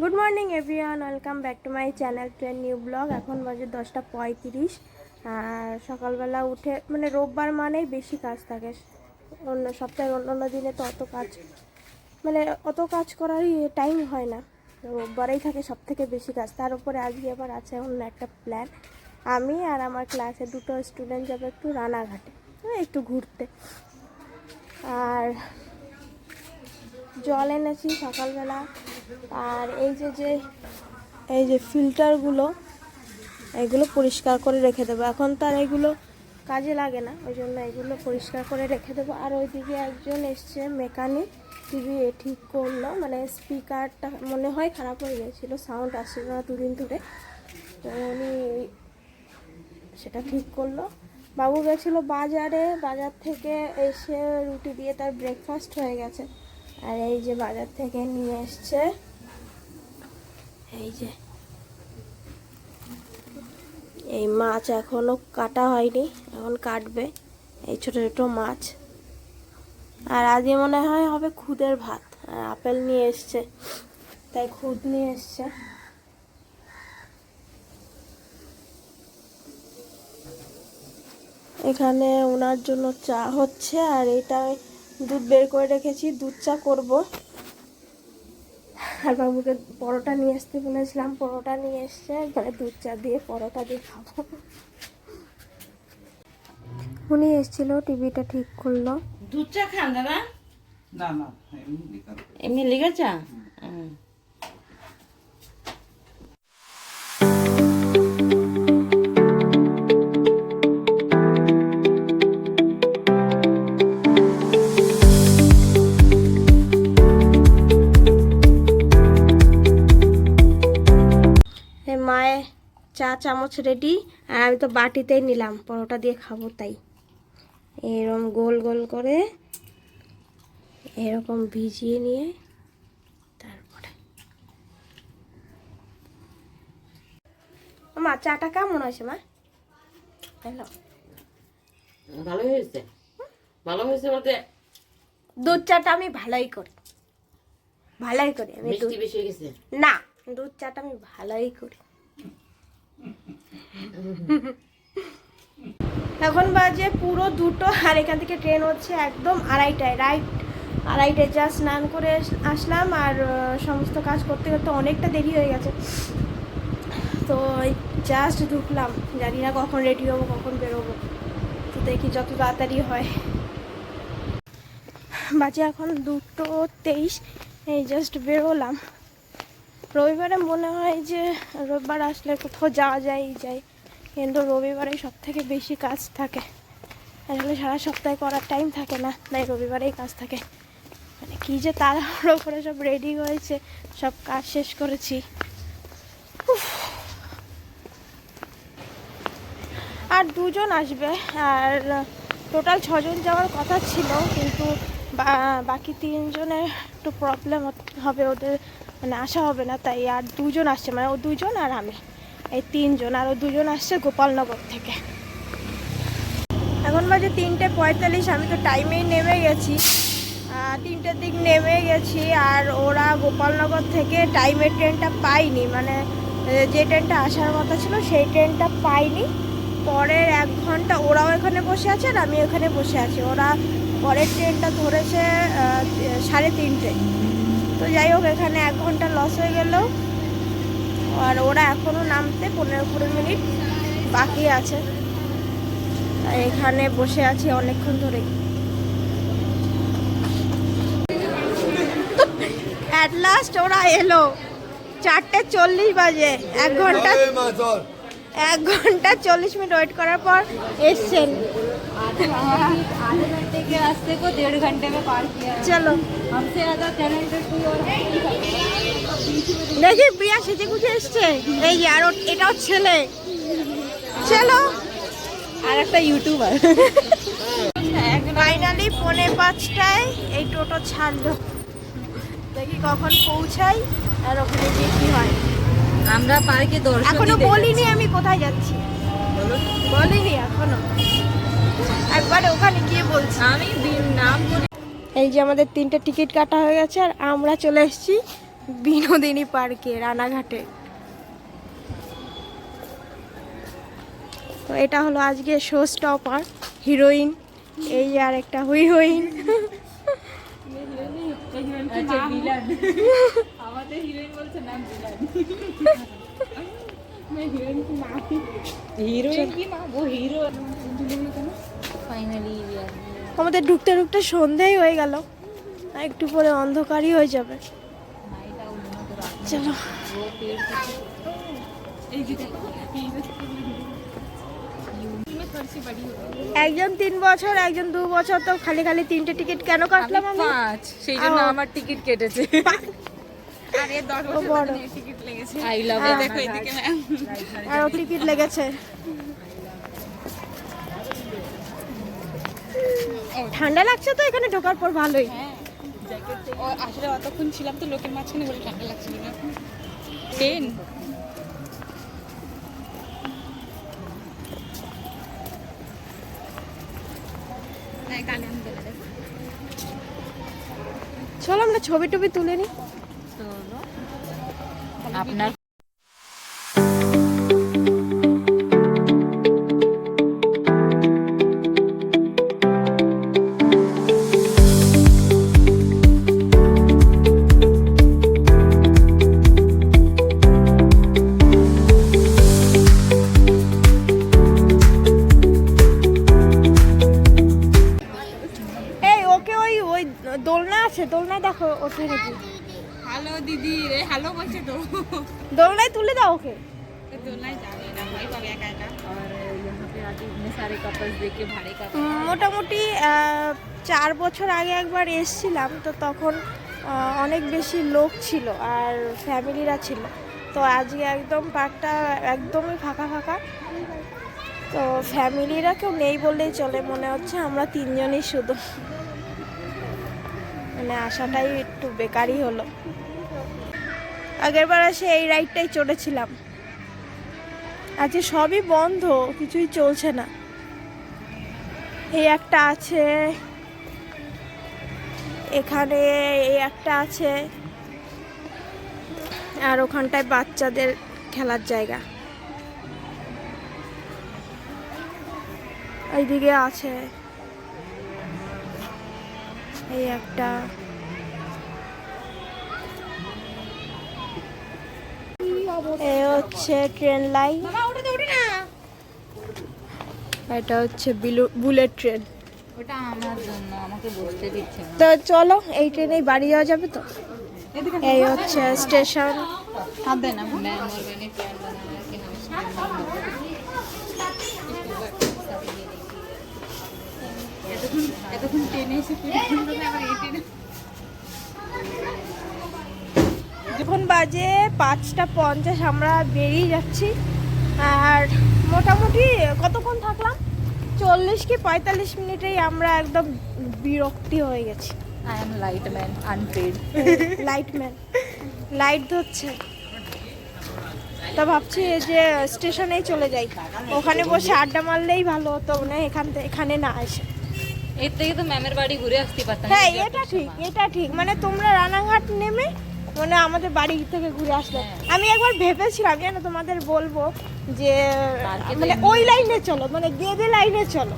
Good morning everyone welcome back to my channel train new blog এখন বাজে দশটা পঁয়ত্রিশ। আর সকালবেলা উঠে মানে রোববার মানেই বেশি কাজ থাকে। অন্য সপ্তাহের অন্য অন্য দিনে তো অত কাজ মানে অত কাজ করারই টাইম হয় না। রোববারেই থাকে সব থেকে বেশি কাজ। তার উপরে আজকে আবার আছে অন্য একটা প্ল্যান আমি আর আমার ক্লাসে দুটো স্টুডেন্ট যাবে একটু রানাঘাটে মানে একটু ঘুরতে। আর জল এনেছি সকালবেলা। আর এই যে যে, এই যে ফিল্টারগুলো এগুলো পরিষ্কার করে রেখে দেবো। এখন তার এগুলো কাজে লাগে না, ওই জন্য এগুলো পরিষ্কার করে রেখে দেবো। আর ওইদিকে একজন এসছে, মেকানিক টিভি ঠিক করল মানে স্পিকারটা মনে হয় খারাপ হয়ে গিয়েছিল সাউন্ড আসছিল না দুদিন ধরে। তো উনি সেটা ঠিক করল। বাবু গেছিল বাজারে, বাজার থেকে এসে রুটি দিয়ে তার ব্রেকফাস্ট হয়ে গেছে। আর এই যে বাজার থেকে নিয়ে এসছে। এই যে। এই মাছ এখনও কাটা হয়নি, এখন কাটবে। এই ছোট ছোট মাছ। আর আজকে মনে হয় হবে খুদের ভাত, আর আপেল নিয়ে এসছে। তাই খুদ নিয়ে এসছে। এখানে ওনার জন্য চা হচ্ছে, আর এটা দুধ বের করে রেখেছি দুধ চা করব। আর বাবুকে পরোটা নিয়ে আসতে বলেছিলাম পরোটা নিয়ে এসছে মানে দুধ চা দিয়ে পরোটা দিয়ে খাব। উনি এসেছিল টিভিটা ঠিক করল। দুধ চা খান দাদা? না না এমনি লিকার চা চামচ রেডি আর আমি তো বাটিতেই নিলাম পরোটা দিয়ে খাব তাই। এরকম গোল গোল করে এরকম ভিজিয়ে নিয়ে তারপরে। মা চাটা কেমন হয়েছে মা? হ্যালো। ভালো হয়েছে? ভালো হয়েছে বলতে দুধ চাটা আমি ভালোই করি। ভালোই করি আমি মিষ্টি বেশি হয়ে গেছে? না দুধ চাটা আমি ভালোই করি। এখন বাজে পুরো দুটো আর এখান থেকে ট্রেন হচ্ছে একদম আড়াইটায়, রাইট আড়াইটায় যা স্নান করে আসলাম আর সমস্ত কাজ করতে করতে অনেকটা দেরি হয়ে গেছে। তো জাস্ট ঢুকলাম, জানি না কখন রেডি হব, কখন বেরোবো। তো দেখি যত তাড়াতাড়ি হয়। বাজে এখন দুটো তেইশ, এই জাস্ট বেরোলাম। রবিবারে মনে হয় যে রবিবার আসলে কোথাও যাওয়া যায় যায় কিন্তু রবিবারে সব থেকে বেশি কাজ থাকে। আসলে সারা সপ্তাহে করার টাইম থাকে না, তাই রবিবারেই কাজ থাকে। মানে কী যে তাড়াহুড়ো করে সব রেডি হয়েছে, সব কাজ শেষ করেছি। আর দুজন আসবে, আর টোটাল ছজন যাওয়ার কথা ছিল, কিন্তু বাকি তিনজনের একটু প্রবলেম হবে, ওদের মানে আসা হবে না, তাই আর দুজন আসছে মানে ও দুজন আর আমি। এই তিনজন আর ও দুজন আসছে গোপালনগর থেকে। এখন বাজে তিনটে পঁয়তাল্লিশ, আমি তো টাইমেই নেমে গেছি। তিনটের দিক নেমে গেছি আর ওরা গোপালনগর থেকে টাইমের ট্রেনটা পাইনি মানে যে ট্রেনটা আসার কথা ছিল সেই ট্রেনটা পাইনি পরের এক ঘণ্টা ওরাও এখানে বসে আছে আর আমি এখানে বসে আছি। ওরা পরের ট্রেনটা ধরেছে সাড়ে তিনটে। তো যাই হোক, এখানে এক ঘণ্টা লস হয়ে গেল। আর ওরা এখনও নামতে পনেরো কুড়ি মিনিট বাকি আছে। এখানে বসে আছি অনেকক্ষণ ধরে অ্যাট লাস্ট ওরা এলো। চারটে চল্লিশ বাজে। এক ঘণ্টা এক ঘণ্টা চল্লিশ মিনিট ওয়েট করার পর এসছেন। চলো। দেখি প্রিয়া সেজে গুজে এসছে। এই যে আর এটাও ছেলে। চলো আর একটা ইউটিউবার ফাইনালি পৌনে পাঁচটায় এই টোটো ছাড়লো। দেখি কখন পৌঁছাই আর ওখানে গিয়ে কি হয়। আমরা পার্কে দর্শন এখনও বলিনি আমি কোথায় যাচ্ছি। বলিনি এখনও। একবার ওখানে গিয়ে বলছি। আমি নাম এই যে আমাদের তিনটে টিকিট কাটা হয়ে গেছে আর আমরা চলে এসেছি বিনোদিনী পার্কে রানাঘাটে। তো এটা হলো আজকে শো স্টপার হিরোইন এই আর একটা হিরো ফাইনালি আমাদের ঢুকতে ঢুকতে সন্ধেই হয়ে গেল। একটু পরে অন্ধকারই হয়ে যাবে। চলো। একজন তিন বছর একজন দু বছর তো খালি খালি তিনটে টিকিট কেন কাটলাম আমি পাঁচ সেই জন্য আমার টিকিট কেটেছে। আরে দশ ও বড়। টিকিট লেগেছে। আই লাভ হ্যাঁ। দেখো এদিকে ম্যাম আরও টিকিট লেগেছে। ঠান্ডা লাগছে তো এখানে ঢোকার পর ভালোই। ও আসলে অতক্ষণ ছিলাম তো লোকের মাঝখানে বলে ঠান্ডা লাগছিল না। টেন। চলো আমরা ছবি টবি তুলে নি। আপনার ওই দোলনা আছে দোলনা দেখো ওঠে নাকি? হ্যালো দিদি। রে হ্যালো বলছে তো। দোলনায় তুলে দাও ওকে। মোটামুটি চার বছর আগে একবার এসছিলাম তো তখন অনেক বেশি লোক ছিল আর ফ্যামিলিরা ছিল। তো আজকে একদম পার্কটা একদমই ফাঁকা ফাঁকা। তো ফ্যামিলিরা কেউ নেই বললেই চলে মনে হচ্ছে আমরা তিনজনই শুধু। মানে আসাটাই একটু বেকারই হলো। আগের বার এসে এই রাইডটাই চড়েছিলাম। আজকে সবই বন্ধ, কিছুই চলছে না। এই একটা আছে, এখানে এই একটা আছে, আর ওখানটায় বাচ্চাদের খেলার জায়গা। এইদিকে আছে। এই একটা। এ হচ্ছে ট্রেন লাইন। এটা হচ্ছে বুলেট ট্রেন। তো চলো এই ট্রেনেই বাড়ি যাওয়া যাবে তো? এই হচ্ছে স্টেশন। এতক্ষণ এতক্ষণ ট্রেনে এসে এখন বাজে পাঁচটা পঞ্চাশ আমরা বেরিয়ে যাচ্ছি। আর মোটামুটি কতক্ষণ থাকলাম? চল্লিশ কি পঁয়তাল্লিশ মিনিটেই আমরা একদম বিরক্তি হয়ে গেছি। I am light man unpaid lightman light ধরছে। তা ভাবছি যে স্টেশনেই চলে যাই। ওখানে বসে আড্ডা মারলেই ভালো হতো না এখান থেকে এখানে না এসে। এর থেকে তো ম্যামের বাড়ি ঘুরে আসতে পারতাম। হ্যাঁ এটা ঠিক এটা ঠিক। মানে তোমরা রানাঘাট নেমে মানে আমাদের বাড়ি থেকে ঘুরে আসলে। আমি একবার ভেবেছিলাম জানো তোমাদের বলব যে মানে ওই লাইনে চলো মানে গেদে লাইনে চলো।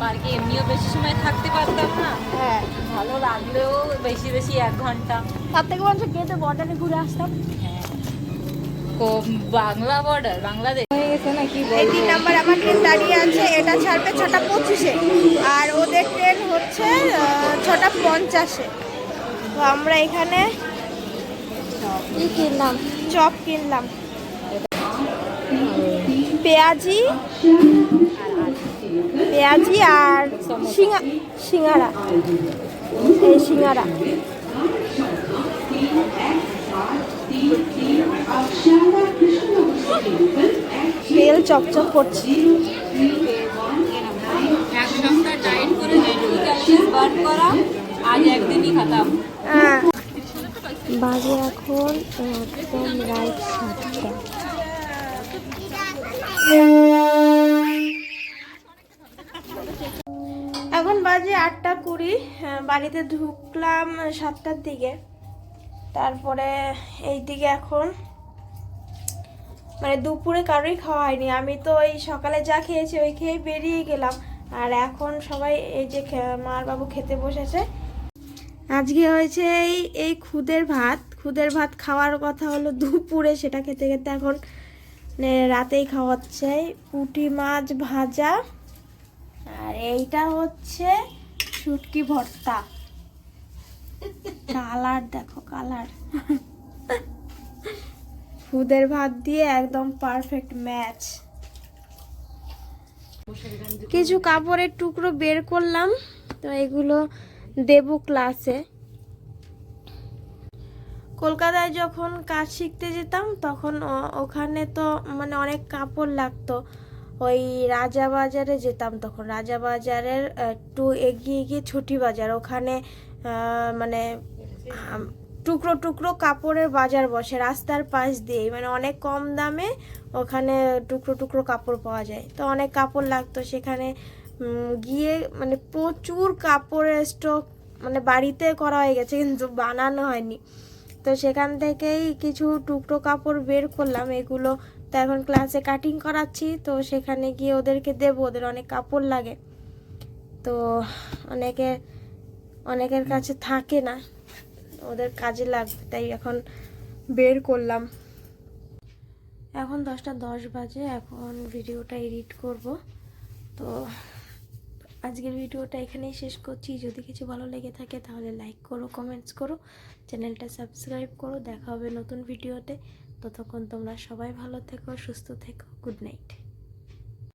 পার্কে এমনিও বেশি সময় থাকতে পারতাম না। হ্যাঁ। ভালো লাগলেও বেশি বেশি এক ঘণ্টা। তার থেকে বরঞ্চ গেদে বর্ডারে ঘুরে আসতাম। ও বাংলা বর্ডার বাংলাদেশ। হয়ে গেছে নাকি এই তিন নাম্বার আমার ট্রেন দাঁড়িয়ে আছে এটা ছাড়বে ছটা পঁচিশে। আর ওদের ট্রেন হচ্ছে ছটা পঞ্চাশে। তো আমরা এখানে কি কিনলাম? চপ কিনলাম। পেঁয়াজি পেঁয়াজি আর সিঙ্গারা এই সিঙ্গারা তেল চকচক করছি। এক সপ্তাহ ডায়েট করে বার্ন করা আজ একদিনই খাতাম। হ্যাঁ। বাজে এখন একদম রাইট সাতটা। এখন বাজে আটটা কুড়ি বাড়িতে ঢুকলাম সাতটার দিকে। তারপরে এইদিকে এখন মানে দুপুরে কারোই খাওয়া হয়নি। আমি তো ওই সকালে যা খেয়েছি ওই খেয়ে বেরিয়ে গেলাম। আর এখন সবাই এই যে মার বাবু খেতে বসেছে আজকে হয়েছে এই এই খুদের ভাত। খুদের ভাত খাওয়ার কথা হলো দুপুরে, সেটা খেতে খেতে এখন রাতেই খাওয়াচ্ছে। পুঁটি মাছ ভাজা। আর এইটা হচ্ছে শুটকি ভর্তা। কালার দেখো, কালার। খুদের ভাত দিয়ে একদম পারফেক্ট ম্যাচ কিছু কাপড়ের টুকরো বের করলাম। তো এগুলো দেবো ক্লাসে কলকাতায় যখন কাজ শিখতে যেতাম, তখন ওখানে তো মানে অনেক কাপড় লাগতো। ওই রাজা বাজারে যেতাম তখন। রাজা বাজারের একটু এগিয়ে গিয়ে ছুটি বাজার। ওখানে মানে টুকরো টুকরো কাপড়ের বাজার বসে। রাস্তার পাশ দিয়ে মানে অনেক কম দামে ওখানে টুকরো টুকরো কাপড় পাওয়া যায়। তো অনেক কাপড় লাগতো সেখানে। গিয়ে মানে প্রচুর কাপড়ের স্টক মানে বাড়িতে করা হয়ে গেছে, কিন্তু বানানো হয়নি। তো সেখান থেকেই কিছু টুকরো কাপড় বের করলাম, এগুলো তো এখন ক্লাসে কাটিং করাচ্ছি, তো সেখানে গিয়ে ওদেরকে দেবো, ওদের অনেক কাপড় লাগে। তো অনেকে, অনেকের কাছে থাকে না, ওদের কাজে লাগবে, তাই এখন বের করলাম। এখন দশটা দশ বাজে, এখন ভিডিওটা এডিট করব। তো আজকের ভিডিওটা এখানেই শেষ করছি। যদি কিছু ভালো লেগে থাকে তাহলে লাইক করো কমেন্টস করো চ্যানেলটা সাবস্ক্রাইব করো। দেখা হবে নতুন ভিডিওতে। ততক্ষণ তোমরা সবাই ভালো থেকো, সুস্থ থেকো। Good night